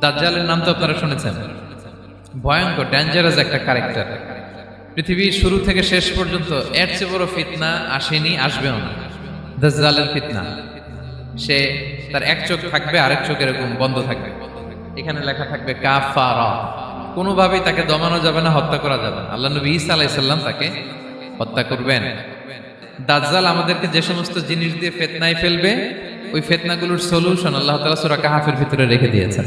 দাজ্জালের নাম তো আপনারা শুনেছেন। ভয়ঙ্কর ডেঞ্জারাস একটা ক্যারেক্টার পৃথিবীর শুরু থেকে শেষ পর্যন্ত এর চেয়ে বড় ফিতনা আসেনি, আসবেও না। দাজ্জালের ফিতনা। সে তার এক চোখ থাকবে, আরেক চোখ এরকম বন্ধ থাকবে। এখানে লেখা থাকবে, কাফারা। কোনোভাবেই তাকে দমানো যাবে না, হত্যা করা যাবে না। আল্লাহ নবী ঈসা আলাইসাল্লাম তাকে হত্যা করবেন। দাজ্জাল আমাদেরকে যে সমস্ত জিনিস দিয়ে ফেতনায় ফেলবে, ওই ফেতনাগুলোর সলিউশন আল্লাহ তাআলা সূরা কাহাফের ভিতরে রেখে দিয়েছেন।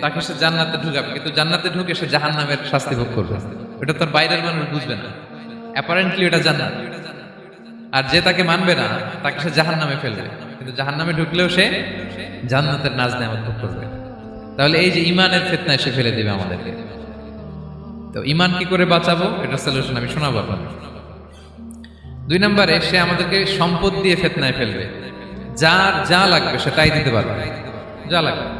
তাকে সে জান্নাতে ঢুকাবে, কিন্তু জান্নাতে ঢুকে সে জাহান্নামের শাস্তি ভোগ করবে। এটা তার বাইরের মানুষ বুঝবে না। অ্যাপারেন্টলি এটা জান্নাত। আর যে তাকে মানবে না, তাকে সে জাহান্নামে ফেলবে। কিন্তু জাহান্নামে ঢুকলেও সে জান্নাতের নাজ নেয়ামত ভোগ করবে। তাহলে এই যে ইমানের ফেতনায় সে ফেলে দেবে আমাদেরকে। তো ইমান কি করে বাঁচাবো? এটা সলিউশন আমি শোনাবো আপনাকে দুই নম্বরে, সে আমাদেরকে সম্পদ দিয়ে ফেতনায় ফেলবে। যার যা লাগবে সেটাই দিতে পারবে। যা লাগবে।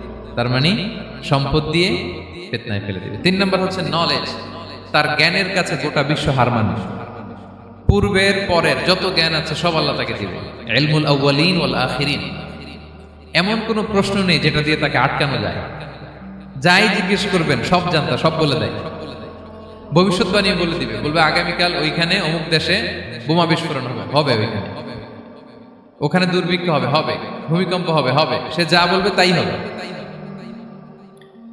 তার মানে সম্পদ দিয়ে ফেতনায় ফেলে দেবে। তিন নম্বর হচ্ছে নলেজ তার জ্ঞানের কাছে গোটা বিশ্ব হার মানে। পূর্বের পরের যত জ্ঞান আছে, সব আল্লাহ তাকে দিবে। এলমুল আউ্বালিন ওয়াল আখিরিন। এমন কোনো প্রশ্ন নেই যেটা দিয়ে তাকে আটকানো যায়। যাই জিজ্ঞেস করবেন, সব জানতা, সব বলে দেয়। ভবিষ্যৎবাণী বলে দিবে। বলবে, আগামীকাল ওইখানে অমুক দেশে বোমা বিস্ফোরণ হবে। হবে ওইখানে। ওখানে দুর্ভিক্ষ হবে হবে। ভূমিকম্প হবে হবে। সে যা বলবে তাই হবে।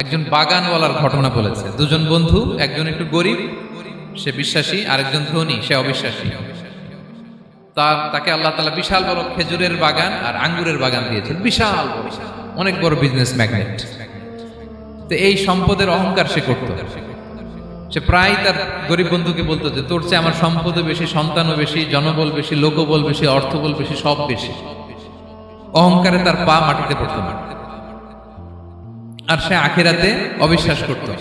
একজন বাগানওয়ালার ঘটনা বলেছে। দুজন বন্ধু, একজন একটু গরিব, সে বিশ্বাসী, আরেকজন ধনী, সে অবিশ্বাসী। তার, তাকে আল্লাহ তালা বিশাল বড় খেজুরের বাগান আর আঙ্গুরের বাগান দিয়েছেন। বিশাল অনেক বড় বিজনেস ম্যাগনেট তো এই সম্পদের অহংকার সে করত। সে প্রায় তার গরিব বন্ধুকে বলতো যে, তোর চেয়ে আমার সম্পদও বেশি, সন্তানও বেশি, জনবল বেশি, লোকবল বেশি, অর্থবল বেশি, সব বেশি। অহংকারে তার পা মাটিতে পড়তো না। আর সে আখেরাতে অবিশ্বাস করত।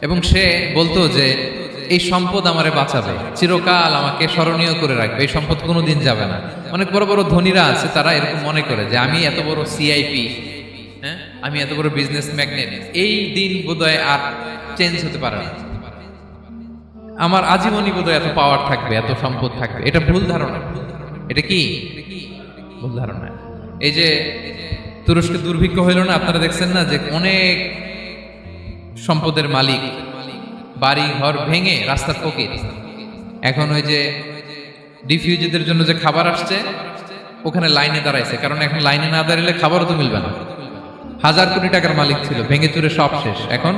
এবং সে বলতো যে, এই সম্পদ আমারে বাঁচাবে। চিরকাল আমাকে স্মরণীয় করে রাখবে। এই সম্পদ কোনোদিন যাবে না। অনেক বড় বড় ধনীরা আছে, তারা এরকম মনে করে যে, আমি এত বড় সিআইপি হ্যাঁ? আমি এত বড় বিজনেস ম্যাগনেট এই দিন বোধহয় আর চেঞ্জ হতে পারে না। আমার আজীবনই বোধহয় এত পাওয়ার থাকবে, এত সম্পদ থাকবে। এটা ভুল ধারণা। এটা কি? ভুল ধারণা। এই যে তুরস্কে দুর্ভিক্ষ হইল না, আপনারা দেখছেন না যে অনেক সম্পদের মালিক, বাড়ি ঘর ভেঙে রাস্তার ফকির। এখন ওই যে ডিফিউজিদের জন্য যে খাবার আসছে, ওখানে লাইনে দাঁড়াইছে। কারণ এখন লাইনে না দাঁড়ালে খাবারও তো মিলবে না। হাজার কোটি টাকার মালিক ছিল, ভেঙে চুরে সব শেষ। এখন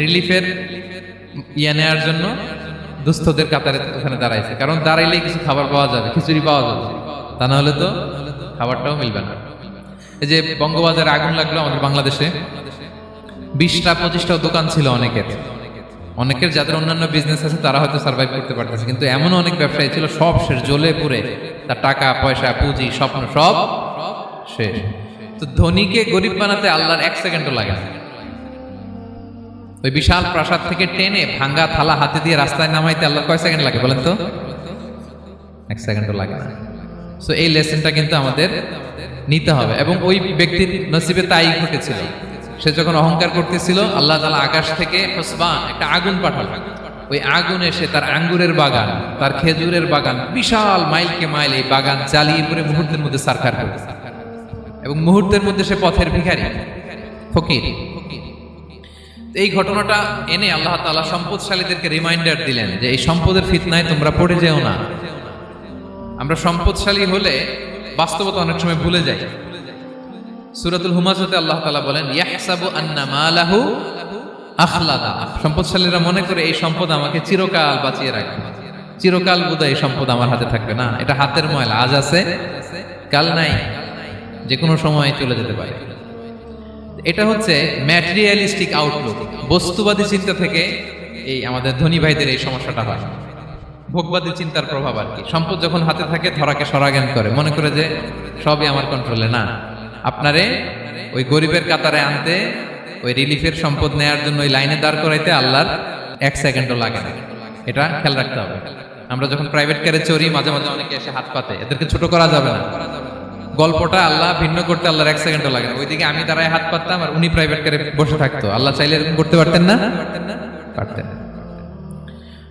রিলিফের ইয়ে নেওয়ার জন্য দুস্থদের কাতারে ওখানে দাঁড়াইছে। কারণ দাঁড়াইলেই কিছু খাবার পাওয়া যাবে, খিচুড়ি পাওয়া যাবে। তা না হলে তো খাবারটাও মিলবে না। যে বঙ্গবাজারে আগুন লাগল আমাদের বাংলাদেশে, বিশটা পঁচিশটাও দোকান ছিল অনেকের। অনেকের যাদের অন্যান্য বিজনেস আছে, তারা হয়তো সার্ভাইভ করতে পারতেছে। কিন্তু এমন অনেক ব্যবসায়ী ছিল, সব শেষ, জ্বলে পুড়ে। তার টাকা, পয়সা, পুঁজি, স্বপ্ন, সব শেষ। তো ধনীকে গরিব বানাতে আল্লাহর এক সেকেন্ডও লাগে ওই বিশাল প্রাসাদ থেকে টেনে ভাঙ্গা থালা হাতে দিয়ে রাস্তায় নামাইতে আল্লাহ কয় সেকেন্ড লাগে বলেন তো? এক সেকেন্ডও লাগে না। সো এই লেসনটা কিন্তু আমাদের নিতে হবে। এবং ওই ব্যক্তির নসিবে তাই ঘটেছিল। সে যখন অহংকার করতেছিল, আল্লাহ তালা আকাশ থেকে হসবান একটা আগুন পাঠাল। ওই আগুন এসে তার আঙ্গুরের বাগান, তার খেজুরের বাগান, বিশাল মাইলকে মাইল এই বাগান জ্বালিয়ে পরে মুহূর্তের মধ্যে সারখার করে। এবং মুহূর্তের মধ্যে সে পথের ভিখারি, ফকির। এই ঘটনাটা এনে আল্লাহ তাআলা সম্পদশালীদেরকে রিমাইন্ডার দিলেন যে, এই সম্পদের ফিতনায় তোমরা পড়ে যেও না। আমরা সম্পদশালী হলে বাস্তবতা অনেক সময় ভুলে যাই। সূরাতুল হুমাজাতে আল্লাহ তালা বলেন সম্পদশালীরা মনে করে এই সম্পদ আমাকে চিরকাল বাঁচিয়ে রাখবে। চিরকাল বোধহয় এই সম্পদ আমার হাতে থাকবে না। এটা হাতের ময়লা, আজ আছে, কাল নাই যে কোনো সময় চলে যেতে পারে। এটা হচ্ছে ম্যাটেরিয়ালিস্টিক আউটলুক বস্তুবাদী চিন্তা থেকে এই আমাদের ধনী ভাইদের এই সমস্যাটা হয়। ভোগবাদী চিন্তার প্রভাব আর কি। সম্পদ যখন হাতে থাকে, ধরাকে সরাজ্ঞান করে। মনে করে যে, সবই আমার কন্ট্রোলে না, আপনারে ওই গরিবের কাতারে আনতে, ওই রিলিফের সম্পদ নেয়ার জন্য ওই লাইনে দাঁড় করাইতে আল্লাহর এক সেকেন্ডও লাগে না। এটা খেয়াল রাখতে হবে। আমরা যখন প্রাইভেট কারে চড়ি, মাঝে মাঝে অনেকে এসে হাত পাতে। এদেরকে ছোট করা যাবে না। গল্পটা আল্লাহ ভিন্ন করতে আল্লাহর এক সেকেন্ডও লাগে না। ওইদিকে আমি দাঁড়ায় হাত পাততাম আর উনি প্রাইভেট কারে বসে থাকতো। আল্লাহ চাইলে এরকম করতে পারতেন না? পারতেন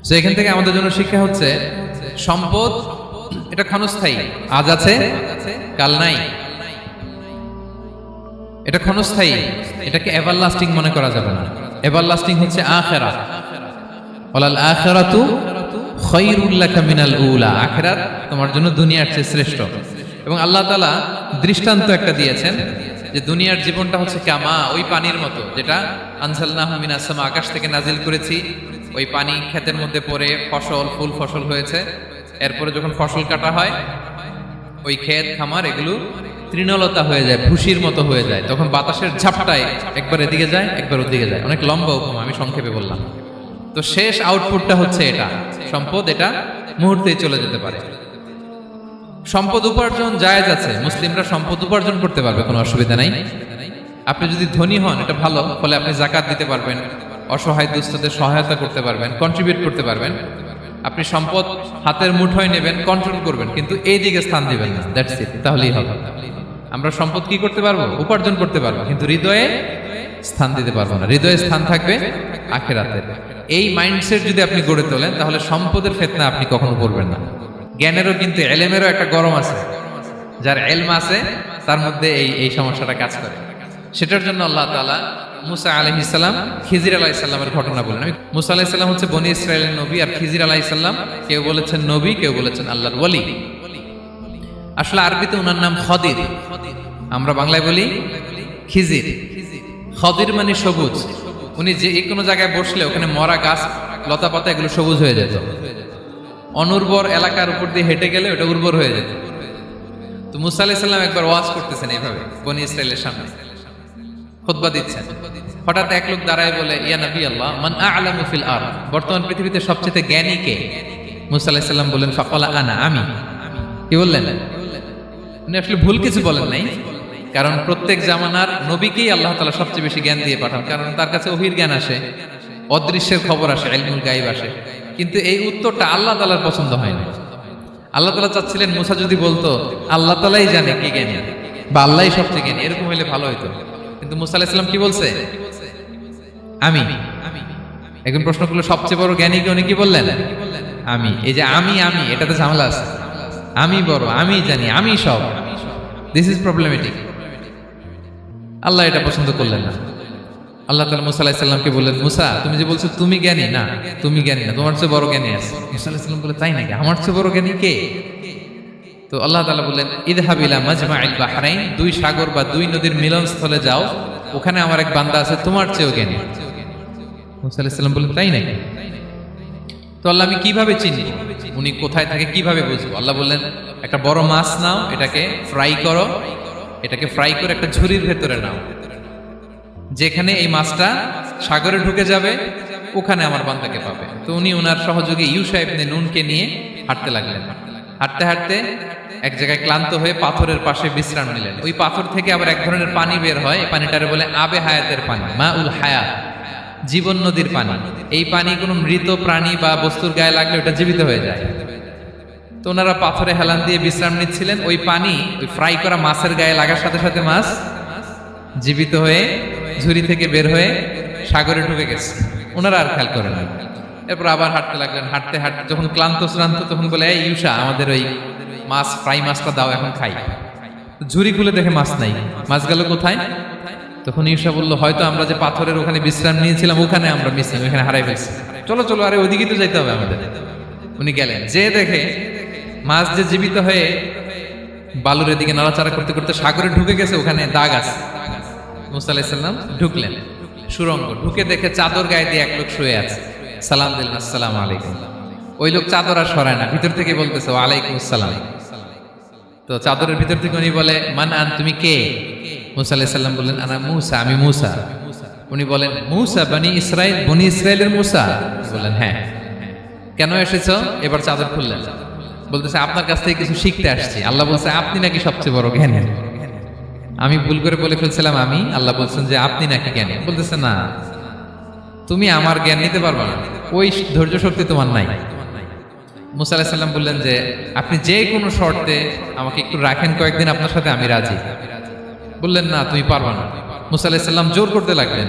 তো এখান থেকে আমাদের জন্য শিক্ষা হচ্ছে, সম্পদ, এটা ক্ষণস্থায়ী। আজ আছে, কাল নাই। এটা ক্ষণস্থায়ী। এটাকে এভার লাস্টিং মনে করা যাবে না। এভার লাস্টিং হচ্ছে আখেরা। ওলাল আখেরাতু খৈরুল্লাকা মিনাল উলা। আখেরাত তোমার জন্য দুনিয়ার চেয়ে শ্রেষ্ঠ। এবং আল্লাহ তাআলা দৃষ্টান্ত একটা দিয়েছেন যে দুনিয়ার জীবনটা হচ্ছে কামা, ওই পানির মতো, যেটা আনসালনাহু মিনাস সামা, আকাশ থেকে নাজিল করেছি। ওই পানি ক্ষেতের মধ্যে পড়ে ফসল, ফুল ফসল হয়েছে। এরপরে যখন ফসল কাটা হয়, ওই ক্ষেত, খামার এগুলো তৃণলতা হয়ে যায়, ভুসির মতো হয়ে যায়। তখন বাতাসের ঝাপটায় একবার এদিকে যায়, একবার ওদিকে যায়। অনেক লম্বা উপমা, আমি সংক্ষেপে বললাম। তো শেষ আউটপুটটা হচ্ছে এটা। সম্পদ এটা মুহূর্তেই চলে যেতে পারে। সম্পদ উপার্জন জায়েজ আছে। মুসলিমরা সম্পদ উপার্জন করতে পারবে, কোনো অসুবিধা নাই। আপনি যদি ধনী হন, এটা ভালো, ফলে আপনি জাকাত দিতে পারবেন। অসহায় দুস্থদের সহায়তা করতে পারবেন কন্ট্রিবিউট করতে পারবেন। আপনি সম্পদ হাতের মুঠোয় নেবেন কন্ট্রোল করবেন, কিন্তু এই দিকে স্থান দিবেন না। দ্যাটস ইট তাহলেই হবে। আমরা সম্পদ কি করতে পারব? উপার্জন করতে পারব, কিন্তু হৃদয়ে স্থান দিতে পারব না। হৃদয়ে স্থান থাকবে আখেরাতে। এই মাইন্ডসেট যদি আপনি গড়ে তোলেন, তাহলে সম্পদের ফেতনা আপনি কখনো করবেন না। জ্ঞানেরও কিন্তু এলেমেরও একটা গরম আছে। যার এলম আছে, তার মধ্যে এই এই সমস্যাটা কাজ করে। সেটার জন্য আল্লাহ তাআলা মুসা আলহ ইসলাম খিজির আলাহ ইসলামের ঘটনা বলেন। আমি মুসা আলাহ ইসলাম হচ্ছে বনি ইসরায়েলের নবী আর খিজির আলাহ ইসলাম কেউ বলেছেন নবী, কেউ বলেছেন আল্লাহর ওলি আসলে আরবিতে ওনার নাম খদির। আমরা বাংলায় বলি খিজির। খদির মানে সবুজ। উনি যে কোনো জায়গায় বসলে ওখানে মরা গাছ, লতা পাতা এগুলো সবুজ হয়ে যেত। অনুর্বর এলাকার উপর দিয়ে হেঁটে গেলে ওটা উর্বর হয়ে যেত। তো মুসা আলাহ একবার ওয়াজ করতেছেন এইভাবে বনি ইসরায়েলের সামনে। খুতবা দিচ্ছেন। হঠাৎ এক লোক দাঁড়ায় বলে, ইয়া নবী আল্লাহ, মান আ'লামু ফিল আরদ? বর্তমান পৃথিবীতে সবচেয়ে জ্ঞানী কে? মুসা আলাইহিস সালাম বললেন, ফাকালা আনা, আমি। কি বললেন? উনি আসলে ভুল কিছু বলেন নাই, কারণ প্রত্যেক জামানার নবীকেই আল্লাহ তাআলা সবচেয়ে বেশি জ্ঞান দিয়ে পাঠান, কারণ তার কাছে ওহির জ্ঞান আসে, অদৃশ্যের খবর আসে, ইলমুল গায়ব আসে। কিন্তু এই উত্তরটা আল্লাহ তাআলার পছন্দ হয় না আল্লাহ তাআলা চাচ্ছিলেন মুসা যদি বলতো, আল্লাহ তাআলাই জানে কি জ্ঞানী বা আল্লাহই সবচেয়ে জ্ঞানী। এরকম হলে ভালো হতো কিন্তু মুসা আলাইহিস সালাম কি বলছে? আমি। এখন প্রশ্ন করল, সবচেয়ে বড় জ্ঞানী কে? উনি কি বললেন? আমি। এই যে আমি আমি, এটাতে ঝামেলা আছে। আমি বড়, আমি জানি, আমি সব। দিস ইজ প্রবলেমেটিক আল্লাহ এটা পছন্দ করলেন না। আল্লাহ তালা মুসা আলাহিসাল্লামকে বললেন, মুসা, তুমি যে বলছো তুমি জ্ঞানী, না, তুমি জ্ঞানী না, তোমার চেয়ে বড় জ্ঞানী আছে। মুসা আলাহিসাল্লাম বলে, তাই নাকি? আমার চেয়ে বড় জ্ঞানী কে? তো আল্লাহ তালা বললেন ইদহাবিলা মাজমা ইল বাহরাইন, দুই সাগর বা দুই নদীর মিলনস্থলে যাও, ওখানে আমার এক বান্দা আছে তোমার চেয়েও জ্ঞানী। মুসা আলাহিসাল্লাম বললেন, তাই নাকি? তো আল্লাহ, আমি কীভাবে চিনি উনি কোথায় থাকে কীভাবে বুঝব? আল্লাহ বললেন, একটা বড় মাছ নাও, এটাকে ফ্রাই করো, এটাকে ফ্রাই করে একটা ঝুড়ির ভেতরে নাও। যেখানে এই মাছটা সাগরে ঢুকে যাবে, ওখানে আমার বান্দাকে পাবে। তো উনি ওনার সহযোগী ইউসা ইবনে নুনকে নিয়ে হাঁটতে লাগলেন। হাঁটতে হাঁটতে এক জায়গায় ক্লান্ত হয়ে পাথরের পাশে বিশ্রাম নিলেন। ওই পাথর থেকে আবার এক ধরনের পানি বের হয়। এই পানিটারে বলে আবে হায়াতের পানি মা উল হায়াত জীবন নদীর পানি। এই পানি কোনো মৃত প্রাণী বা বস্তুর গায়ে লাগলে ওটা জীবিত হয়ে যায়। তো ওনারা পাথরে হেলান দিয়ে বিশ্রাম নিচ্ছিলেন। ওই পানি, ওই ফ্রাই করা মাছের গায়ে লাগার সাথে সাথে মাছ জীবিত হয়ে ঝুড়ি থেকে বের হয়ে সাগরে ঢুকে গেছে। ওনারা আর খেয়াল করেন এরপর আবার হাঁটতে লাগলেন। হাঁটতে হাঁটতে যখন ক্লান্ত শ্রান্ত তখন বলে, এই ইউসা আমাদের ওই মাছ, ফ্রাই মাছটা দাও, এখন খাই। ঝুড়ি খুলে দেখে মাছ নাই। মাছ গেল কোথায়? তখন ইউসা বলল, হয়তো আমরা যে পাথরের ওখানে বিশ্রাম নিয়েছিলাম, ওখানে আমরা মিসিং ওখানে হারাই ফেলছি। চলো চলো, আরে ওইদিকে তো যাইতে হবে আমাদের। উনি গেলেন। যে দেখে মাছ যে জীবিত হয়ে বালুর দিকে নাড়াচাড়া করতে করতে সাগরে ঢুকে গেছে, ওখানে দাগ আছে। মুসা আলাইসাল্লাম ঢুকলেন। সুরঙ্গ। ঢুকে দেখে চাদর গায়ে দিয়ে এক লোক শুয়ে আছে। সালাম দিলেন, আসসালাম আলাইকুম। ওই লোক চাদর আর সরায় না, ভিতর থেকে বলতেছে, ওয়ালাইকুম আসসালাম। তো চাদরের ভিতর থেকে উনি বলে মান আন তুমি কে? মুসা আলাইসাল্লাম বললেন, আনা মুসা, আমি মুসা। উনি বলেন, মুসা, বনি ইসরায়েল বনি ইসরায়েলের মুসা? বললেন হ্যাঁ। কেন এসেছ? এবার চাদর খুললেন। বলতেছে, আপনার কাছ থেকে কিছু শিখতে আসছি। আল্লাহ বলছে, আপনি নাকি সবচেয়ে বড় জ্ঞানী? আমি ভুল করে বলে ফেলছিলাম, আমি? আল্লাহ বলছেন যে, আপনি নাকি জ্ঞানী? বলতেছে, না। তুমি আমার জ্ঞান নিতে পারবে না। ওই ধৈর্য শক্তি তোমার নাই। মুসা আলাহিসাল্লাম বললেন যে আপনি যে কোনো শর্তে আমাকে একটু রাখেন কয়েকদিন আপনার সাথে আমি রাজি। বললেন না তুমি পারবা না। মুসা আলাহিসাল্লাম জোর করতে লাগলেন।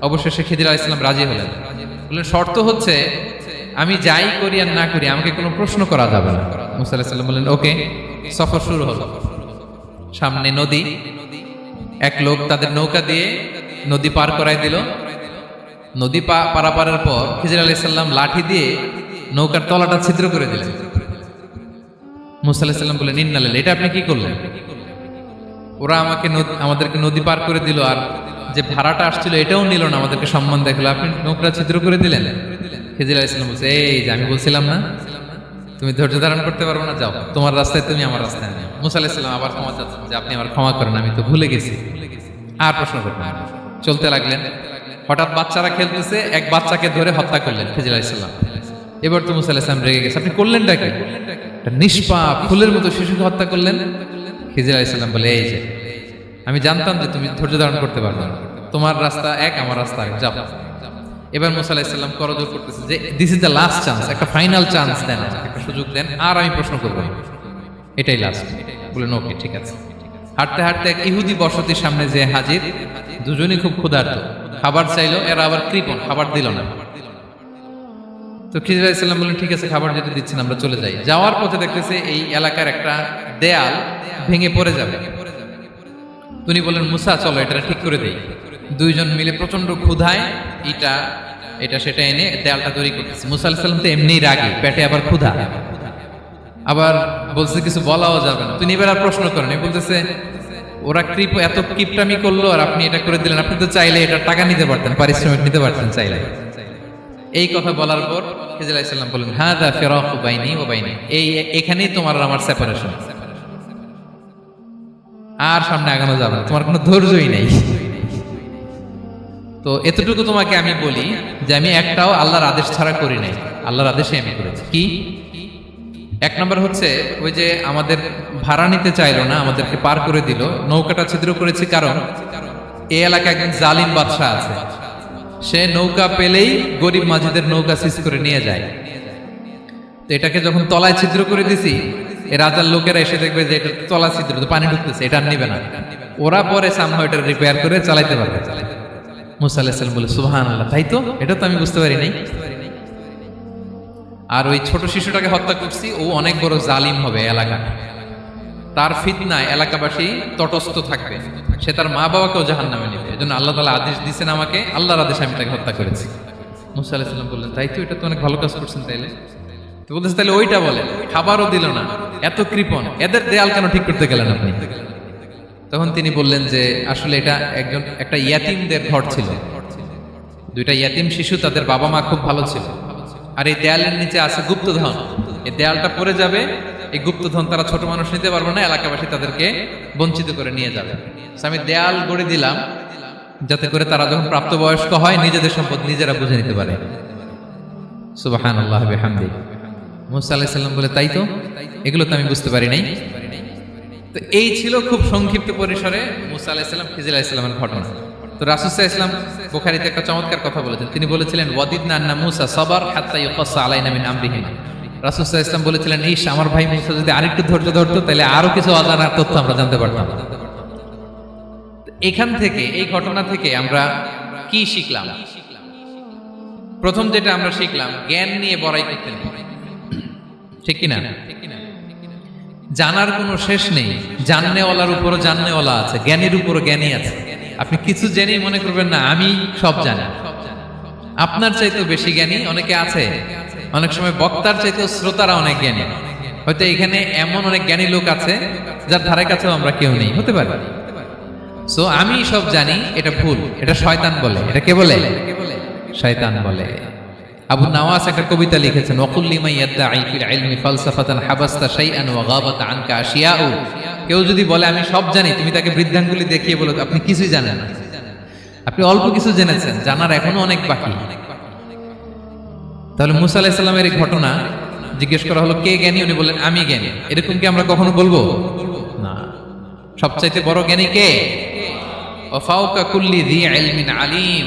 অবশেষে খিদির আলাইসাল্লাম রাজি হলেন। বললেন শর্ত হচ্ছে আমি যাই করি আর না করি আমাকে কোনো প্রশ্ন করা যাবে না। মুসা আলাহিসাল্লাম বললেন ওকে সফর শুরু হলো। সামনে নদী। এক লোক তাদের নৌকা দিয়ে নদী পার করাই দিল। নদী পারাপারের পর খিজির আলাইসাল্লাম লাঠি দিয়ে নৌকার তলাটা ছিদ্র করে দিলেন। মুসা আলাহিসাল্লাম বলে নিন্নালেন এটা আপনি কি করলেন? ওরা আমাকে আমাদেরকে নদী পার করে দিল আর যে ভাড়াটা আসছিল এটাও নিল না, আমাদেরকে সম্মান দেখাল। আপনি নৌকা ছিদ্র করে দিলেন। খিজির আলাইসাল্লাম বলছে, এই যে আমি বলছিলাম না, তুমি ধৈর্য ধারণ করতে পারব না, যাও। তোমার রাস্তায় তুমি আমার রাস্তায় নেও মুসা আলাইসাল্লাম আবার ক্ষমা চাচ্ছেন যে, আপনি আমার ক্ষমা করেন, আমি তো ভুলে গেছি। আর প্রশ্ন করবেন না। চলতে লাগলেন। হঠাৎ বাচ্চারা খেলতেছে, এক বাচ্চাকে ধরে হত্যা করলেন খিজির আলাইসাল্লাম এবার তো মুসা আলাইসাল্লাম রেগে গেছে। আপনি করলেনটা কি? একটা নিষ্পাপ ফুলের মতো শিশুকে হত্যা করলেন। খিজির আলাইসাল্লাম বলে, এই যে, আমি জানতাম যে তুমি ধৈর্য ধারণ করতে পারবে না। তোমার রাস্তা এক, আমার রাস্তা এক, যাও। এবার মুসা আলাহিসাল্লাম করজোর করতেছে যে this is the last chance একটা ফাইনাল চান্স দেন একটা সুযোগ দেন, আর আমি প্রশ্ন করব। এটাই লাস্ট বললেন ওকে ঠিক আছে। হাঁটতে হাঁটতে এক ইহুদি বসতির সামনে যে হাজির। দুজনই খুব ক্ষুধার্ত। খাবার চাইলো, এরা আবার কৃপণ, খাবার দিল না। তো খিজির আলাইসাল্লাম বললেন, ঠিক আছে, খাবার যেটা দিচ্ছেন, আমরা চলে যাই। যাওয়ার পথে দেখতেছে এই এলাকার একটা দেয়াল ভেঙে পড়ে যাবে। তিনি বললেন, মুসা, চলো এটা ঠিক করে দেই। দুইজন মিলে প্রচণ্ড ক্ষুধায় এটা এটা, সেটা এনে দেয়ালটা তৈরি করতেছে। মুসা আলাহিসাল্লাম তো এমনিই রাগি, পেটে আবার ক্ষুধা। আবার বলছে কিছু বলাও যাবে না। তিনি এবার আর প্রশ্ন করেন বলতেছে, ওরা কৃপ এত কিপটামি করল আর আপনি এটা করে দিলেন। আপনি তো চাইলে এটা টাকা নিতে পারতেন, পারিশ্রমিক নিতে পারতেন চাইলে। এই কথা বলার পর আলাইসাল্লাম বললেন হ্যাঁ দা ফেরক বাইনি ও বাইনি। এই এখানেই তোমার আমার সেপারেশন আর সামনে আগানো যাবে না, তোমার কোনো ধৈর্যই নেই। তো এতটুকু তোমাকে আমি বলি যে আমি একটাও আল্লাহর আদেশ ছাড়া করি নাই। আল্লাহর আদেশে আমি করেছি। কি? এক নম্বর হচ্ছে ওই যে আমাদের ভাড়া নিতে চাইলো না, আমাদেরকে পার করে দিল। নৌকাটা ছিদ্র করেছি কারণ এ এলাকায় একজন জালিম বাদশাহ আছে। সে নৌকা পেলেই গরিব মাঝিদের নৌকা সিজ করে নিয়ে যায়। তো এটাকে যখন তলায় ছিদ্র করে দিছি এই রাজার লোকেরা এসে দেখবে যে এটা তলা ছিদ্র, তো পানি ঢুকতেছে, এটা নিবে না। ওরা পরে সামহাও এটা রিপেয়ার করে চালাইতে পারবে। মুসা আলাহিসাল্লাম বলে সুবাহান আল্লাহ তাই তো? এটা তো আমি বুঝতে পারি নাই। আর ওই ছোট শিশুটাকে হত্যা করছি, ও অনেক বড় জালিম হবে এলাকা তার ফিতনায় এলাকাবাসী তটস্থ থাকবে। সে তার মা বাবাকেও জাহান নামে নেবে। এজন্য আল্লাহ তালা আদেশ দিয়েছেন আমাকে, আল্লাহর আদেশে আমি তাকে হত্যা করেছি। মুসা আলাহিসাল্লাম বললেন, তাই তো এটা তো অনেক ভালো কাজ করছেন তাইলে? তো বলতেছে তাহলে ওইটা বলেন, খাবারও দিল না, এত কৃপণ, এদের দেয়াল কেন ঠিক করতে গেলেন আপনি? তখন তিনি বললেন যে, আসলে এটা একজন, একটা ইয়াতিমদের ঘর ছিল। দুইটা ইয়াতিম শিশু, তাদের বাবা মা খুব ভালো ছিল। আর এই দেয়ালের নিচে আছে গুপ্তধন। এই দেয়ালটা পড়ে যাবে, এই গুপ্তধন তারা ছোট মানুষ নিতে পারবে না, এলাকাবাসী তাদেরকে বঞ্চিত করে নিয়ে যাবে। আমি দেয়াল গড়ে দিলাম, যাতে করে তারা যখন প্রাপ্তবয়স্ক হয়, নিজেদের সম্পদ নিজেরা বুঝে নিতে পারে। বলে, তাই তো? এগুলো তো আমি বুঝতে পারি নাই। তো এই ছিল খুব সংক্ষিপ্ত পরিসরে মুসা আলাহিসাল্লাম আলাহিসাল্লামের ঘটনা। তো রাসুসাহ ইসলাম বোখারিতে একটা চমৎকার কথা বলেছেন। তিনি বলেছিলেন ওয়াদিদ নান্না মুসা সবার হাত্তা ইউকাসা আলাইনা মিন আমরিহিম। রাসুসাহ ইসলাম বলেছিলেন ইস আমার ভাই মুসা যদি আরেকটু ধৈর্য ধরতো, তাহলে আরও কিছু অজানা তথ্য আমরা জানতে পারতাম। এখান থেকে, এই ঘটনা থেকে আমরা কি শিখলাম? প্রথম যেটা আমরা শিখলাম, জ্ঞান নিয়ে বড়াই করতে নেই। ঠিক কিনা? জানার কোনো শেষ নেই। জাননেওয়ালার উপরও জাননেওয়ালা আছে, জ্ঞানের উপরও জ্ঞানী আছে। আপনি কিছু জেনেই মনে করবেন না, আমি সব জানি। আপনার চাইতেও বেশি জ্ঞানী অনেকে আছে। অনেক সময় বক্তার চাইতেও শ্রোতারা অনেক জ্ঞানী। হয়তো এখানে এমন অনেক জ্ঞানী লোক আছে, যার ধারে কাছেও আমরা কেউ নেই। হতে পারে। সো আমি সব জানি, এটা ভুল। এটা শয়তান বলে। এটা কে বলে? শয়তান বলে। আবু নাওয়াস একটা কবিতা লিখেছেন ওয়াকুল্লিমা ইয়াদ্দাঈ ফিল ইলমি ফালসাফাতান হাবাস্তা শাইআন ওয়া আনকা আশিয়াউ। কেউ যদি বলে, আমি সব জানি, তুমি তাকে বৃদ্ধাঙ্গুলি দেখিয়ে বলো, আপনি কিছুই জানেন না। আপনি অল্প কিছু জেনেছেন, জানার এখনও অনেক বাকি। তাহলে মুসা আলাইহিস সালামের এই ঘটনা জিজ্ঞেস করা হলো, কে জ্ঞানী? উনি বললেন, আমি জ্ঞানী। এরকম কি আমরা কখনো বলব? না। সবচাইতে বড় জ্ঞানী কে? ওয়াফাউকা কুল্লি দি ইলমিন আলিম।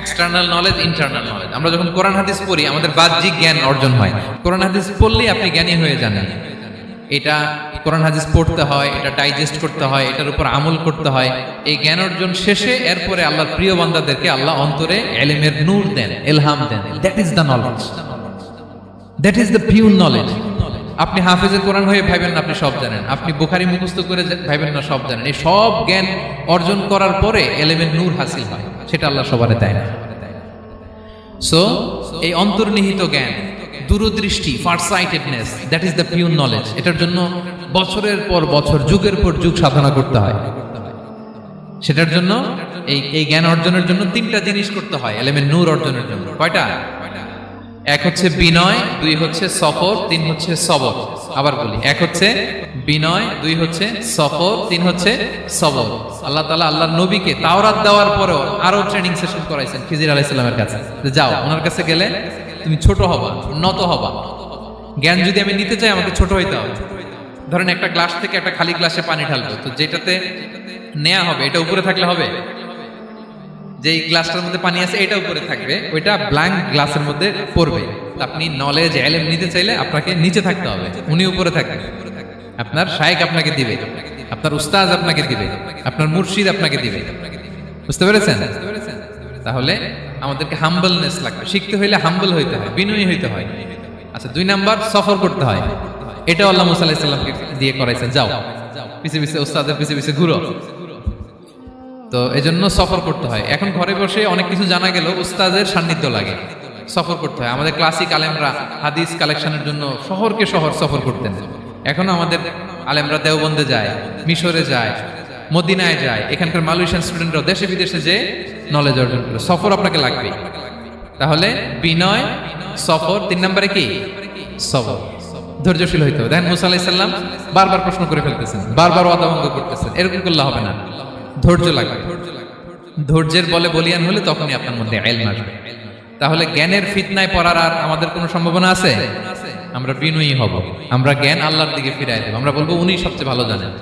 এক্সটার্নাল নলেজ ইন্টারনাল নলেজ আমরা যখন কোরআন হাদিস পড়ি, আমাদের বাহ্যিক জ্ঞান অর্জন হয়। কোরআন হাদিস পড়লেই আপনি জ্ঞানী হয়ে যান। এটা কোরআন হাদিস পড়তে হয়, এটা ডাইজেস্ট করতে হয়, এটার উপর আমল করতে হয়। এই জ্ঞান অর্জন শেষে এরপরে আল্লাহর প্রিয় বান্দাদেরকে আল্লাহ অন্তরে এলিমের নূর দেন, এলহাম দেন। That is the knowledge that is the pure knowledge আপনি হাফেজের কোরআন হয়ে ভাবেন না, আপনি সব জানেন। আপনি বুখারি মুখস্থ করে ভাবেন না, সব জানেন। এই সব জ্ঞান অর্জন করার পরে এলেমের নূর হাসিল হয়। সেটা আল্লাহ সবারে দেয় না। সো এই অন্তর্নিহিত জ্ঞান, দূরদৃষ্টি farsightedness that is the pure knowledge এটার জন্য বছরের পর বছর, যুগের পর যুগ সাধনা করতে হয়। সেটার জন্য, এই এই জ্ঞান অর্জনের জন্য তিনটা জিনিস করতে হয় এলেমের নূর অর্জনের জন্য। কয়টা? এক হচ্ছে বিনয়, দুই হচ্ছে সফর, তিন হচ্ছে সবর। আবার বলি, এক হচ্ছে বিনয়, দুই হচ্ছে সফর, তিন হচ্ছে সবর। আল্লাহ তালা আল্লাহর নবীকে তাওরাত দেওয়ার পরেও আরও ট্রেনিং সেশন করাইছেন খিজির আলাইসাল্লামের কাছে। যাও, ওনার কাছে গেলে তুমি ছোট হবা নত হবা। জ্ঞান যদি আমি নিতে চাই, আমাকে ছোট হইতে হবে। ধরেন একটা গ্লাস থেকে একটা খালি গ্লাসে পানি ঢালবো, তো যেটাতে নেওয়া হবে, এটা উপরে থাকলে হবে? যে গ্লাসটার মধ্যে পানি আছে, এটা উপরে থাকবে, ওইটা ব্ল্যাঙ্ক গ্লাসের মধ্যে পড়বে। আপনি নলেজ এলেম নিতে চাইলে আপনাকে নিচে থাকতে হবে, উনি উপরে থাকবেন আপনার শায়েক আপনাকে দিবে। আপনার উস্তাজ আপনাকে দিবে, আপনার মুর্শিদ আপনাকে দিবে। বুঝতে পেরেছেন? তাহলে আমাদেরকে হাম্বলনেস লাগবে। শিখতে হইলে হাম্বল হইতে হয়, বিনয়ী হইতে হয়। আচ্ছা দুই নাম্বার, সফর করতে হয়। এটা আল্লাহ মুসা আলাহিসাল্লামকে দিয়ে করাইছেন, যাও। পিছে পিছে ওস্তাদের পিছিয়ে পিছে ঘুরো। তো এজন্য সফর করতে হয়। এখন ঘরে বসে অনেক কিছু জানা গেল, উস্তাদের সান্নিধ্য লাগে। সফর করতে হয়। আমাদের ক্লাসিক আলেমরা হাদিস কালেকশনের জন্য শহরকে শহর সফর করতেন। এখনও আমাদের আলেমরা দেওবন্দে যায়, মিশরে যায়, মদিনায় যায়, এখানকার মালয়েশিয়ান স্টুডেন্টরাও দেশে বিদেশে যে নলেজ অর্জন করে। সফর আপনাকে লাগবে তাহলে বিনয়, সফর, তিন নম্বরে কি? সফর। ধৈর্যশীল হইতে হবে। দেখেন মুসা আলাইসাল্লাম বারবার প্রশ্ন করে ফেলতেছেন, বারবার অদাভঙ্গ করতেছেন। এরকম করলে হবে না। ধৈর্য লাগবে। ধৈর্যের বলে বলিয়ান হলে তখনই আপনার মধ্যে এলম আসবে। তাহলে জ্ঞানের ফিতনায় পড়ার আর আমাদের কোনো সম্ভাবনা আছে? আমরা বিনয়ী হব। আমরা জ্ঞান আল্লাহর দিকে ফিরাই দেব। আমরা বলব উনি সবচেয়ে ভালো জানেন।